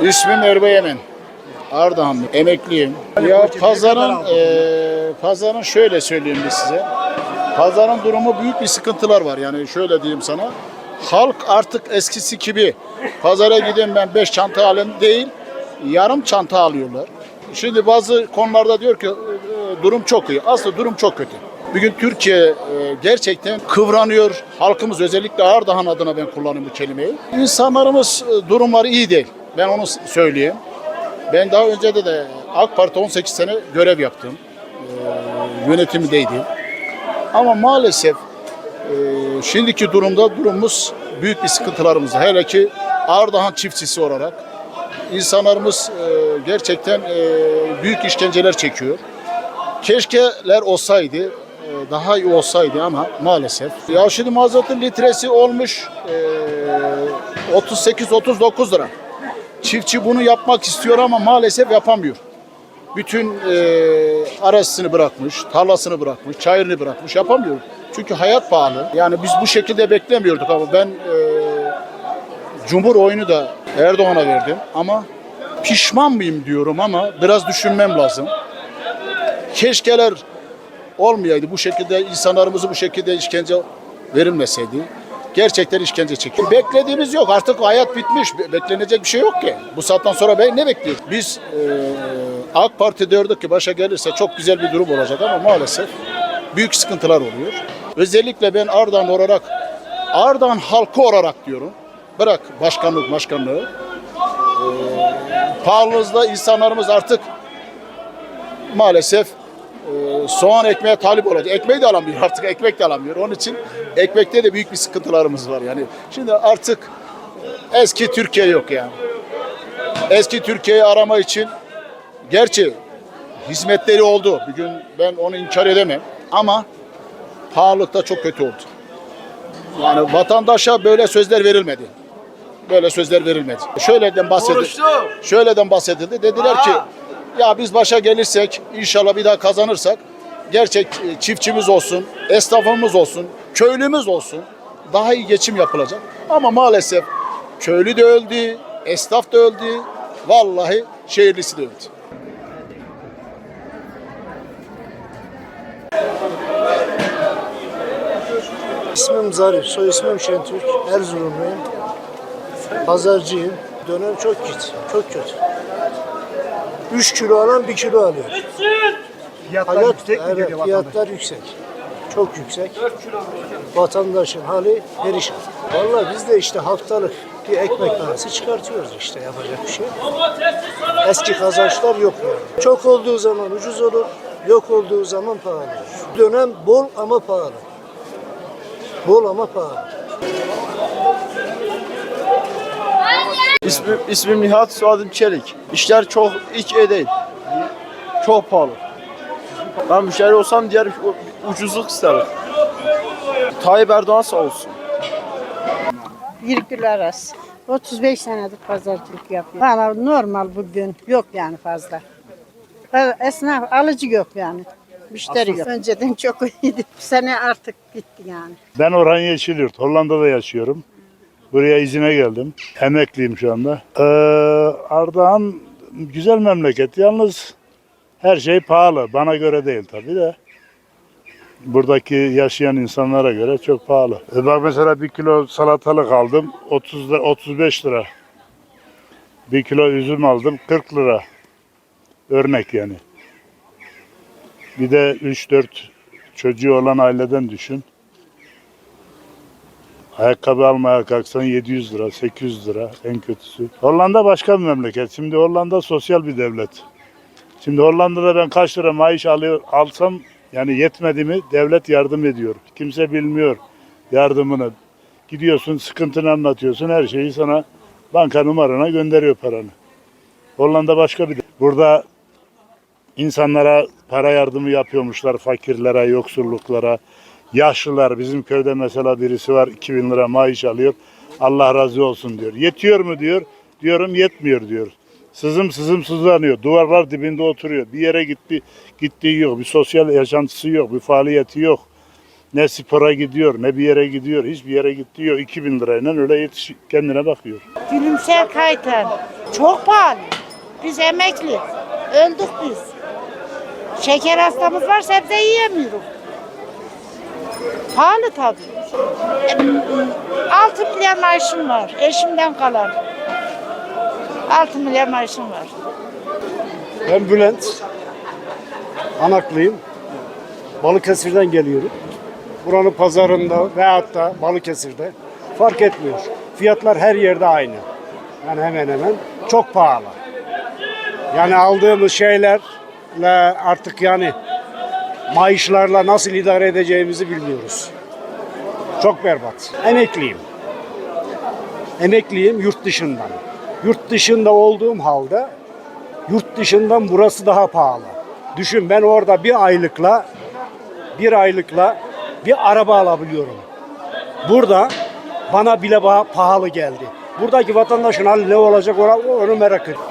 İsmim Erbay Emen. Ardahanlı, emekliyim. Ya pazarın, eee pazarın şöyle söyleyeyim bir size. Pazarın durumu büyük bir sıkıntılar var. Yani şöyle diyeyim sana. Halk artık eskisi gibi pazara gideyim ben 5 çanta alayım değil, yarım çanta alıyorlar. Şimdi bazı konularda diyor ki e, durum çok iyi. Aslında durum çok kötü. Bugün Türkiye e, gerçekten kıvranıyor. Halkımız özellikle Ardahan adına ben kullanıyorum bu kelimeyi. İnsanlarımız e, durumları iyi değil. Ben onu söyleyeyim. Ben daha önce de de AK Parti 18 sene görev yaptım. E, yönetimdeydim. Ama maalesef e, şimdiki durumda durumumuz büyük bir sıkıntılarımız. Hele ki Ardahan çiftçisi olarak insanlarımız e, gerçekten e, büyük işkenceler çekiyor. Keşkeler olsaydı, e, daha iyi olsaydı ama maalesef. Ya şimdi mazotun litresi olmuş e, 38-39 lira. Çiftçi bunu yapmak istiyor ama maalesef yapamıyor. Bütün e, arasını bırakmış, tarlasını bırakmış, çayırını bırakmış, yapamıyor. Çünkü hayat pahalı. Yani biz bu şekilde beklemiyorduk ama ben e, Cumhur oyunu da Erdoğan'a verdim ama pişman mıyım diyorum ama biraz düşünmem lazım. Keşkeler olmayaydı bu şekilde insanlarımızı bu şekilde işkence verilmeseydi. Gerçekten işkence çekiyor. Beklediğimiz yok. Artık hayat bitmiş. Be- Beklenecek bir şey yok ki. Bu saatten sonra ben ne bekliyoruz? Biz e, AK Parti diyorduk ki başa gelirse çok güzel bir durum olacak ama maalesef büyük sıkıntılar oluyor. Özellikle ben Ardahan olarak Ardahan halkı olarak diyorum. Bırak başkanlık başkanlığı. E, pahalılığında insanlarımız artık maalesef soğan ekmeğe talip olacak. Ekmeği de alamıyor artık ekmek de alamıyor. Onun için ekmekte de büyük bir sıkıntılarımız var yani. Şimdi artık eski Türkiye yok yani. Eski Türkiye'yi arama için gerçi hizmetleri oldu. Bugün ben onu inkar edemem ama pahalılık da çok kötü oldu. Yani vatandaşa böyle sözler verilmedi. Böyle sözler verilmedi. Şöyleden bahsedildi. Şöyleden bahsedildi. Dediler ki ya biz başa gelirsek inşallah bir daha kazanırsak gerçek e, çiftçimiz olsun, esnafımız olsun, köylümüz olsun daha iyi geçim yapılacak. Ama maalesef köylü de öldü, esnaf da öldü, vallahi şehirlisi de öldü. İsmim Zarif, soy ismim Şentürk. Erzurumluyum. Pazarcıyım. Dönem çok kötü, çok kötü. 3 kilo alan 1 kilo alıyor. Fiyatlar Hayat, yüksek mi evet, geliyor vatandaş? fiyatlar yüksek. Çok yüksek. Vatandaşın hali perişan. Vallahi biz de işte haftalık bir ekmek parası çıkartıyoruz işte yapacak bir şey. yok. Eski kazançlar yok yani. Çok olduğu zaman ucuz olur, yok olduğu zaman pahalı olur. Dönem bol ama pahalı. Bol ama pahalı. İsmim, ismim Nihat, soyadım Çelik. İşler çok hiç iyi değil. Çok pahalı. Ben müşteri olsam diğer ucuzluk isterim. Tayyip Erdoğan sağ olsun. virgül arası. 35 senedir pazarcılık yapıyorum. Valla normal bugün yok yani fazla. Esnaf alıcı yok yani. Müşteri yok. Önceden çok iyiydi. Bu sene artık gitti yani. Ben Orhan Yeşilyurt. Hollanda'da yaşıyorum. Buraya izine geldim. Emekliyim şu anda. Ee, Ardahan güzel memleket. Yalnız her şey pahalı. Bana göre değil tabii de. Buradaki yaşayan insanlara göre çok pahalı. E bak mesela bir kilo salatalık aldım. 30 lira, 35 lira. Bir kilo üzüm aldım. 40 lira. Örnek yani. Bir de 3-4 çocuğu olan aileden düşün. Ayakkabı almaya kalksan 700 lira, 800 lira en kötüsü. Hollanda başka bir memleket. Şimdi Hollanda sosyal bir devlet. Şimdi Hollanda'da ben kaç lira maaş alıyor, alsam yani yetmedi mi devlet yardım ediyor. Kimse bilmiyor yardımını. Gidiyorsun sıkıntını anlatıyorsun her şeyi sana banka numarana gönderiyor paranı. Hollanda başka bir. Burada insanlara para yardımı yapıyormuşlar fakirlere, yoksulluklara. Yaşlılar bizim köyde mesela birisi var 2000 lira maaş alıyor. Allah razı olsun diyor. Yetiyor mu diyor. Diyorum yetmiyor diyor. Sızım sızım sızlanıyor. Duvarlar dibinde oturuyor. Bir yere gitti, gittiği yok. Bir sosyal yaşantısı yok. Bir faaliyeti yok. Ne spora gidiyor, ne bir yere gidiyor. Hiçbir yere gittiği yok. 2000 lirayla öyle yetiş kendine bakıyor. Gülümser Kaytan. Çok pahalı. Biz emekli. Öldük biz. Şeker hastamız var sebze yiyemiyoruz. Pahalı tabii. 6 milyar maaşım var. Eşimden kalan. 6 milyar maaşım var. Ben Bülent. Anaklıyım. Balıkesir'den geliyorum. Buranın pazarında veyahut da Balıkesir'de fark etmiyor. Fiyatlar her yerde aynı. Yani hemen hemen çok pahalı. Yani aldığımız şeylerle artık yani maaşlarla nasıl idare edeceğimizi bilmiyoruz. Çok berbat. Emekliyim. Emekliyim yurt dışından. Yurt dışında olduğum halde Yurt dışından burası daha pahalı. Düşün ben orada bir aylıkla bir aylıkla bir araba alabiliyorum. Burada bana bile pahalı geldi. Buradaki vatandaşın hali ne olacak onu merak ediyorum.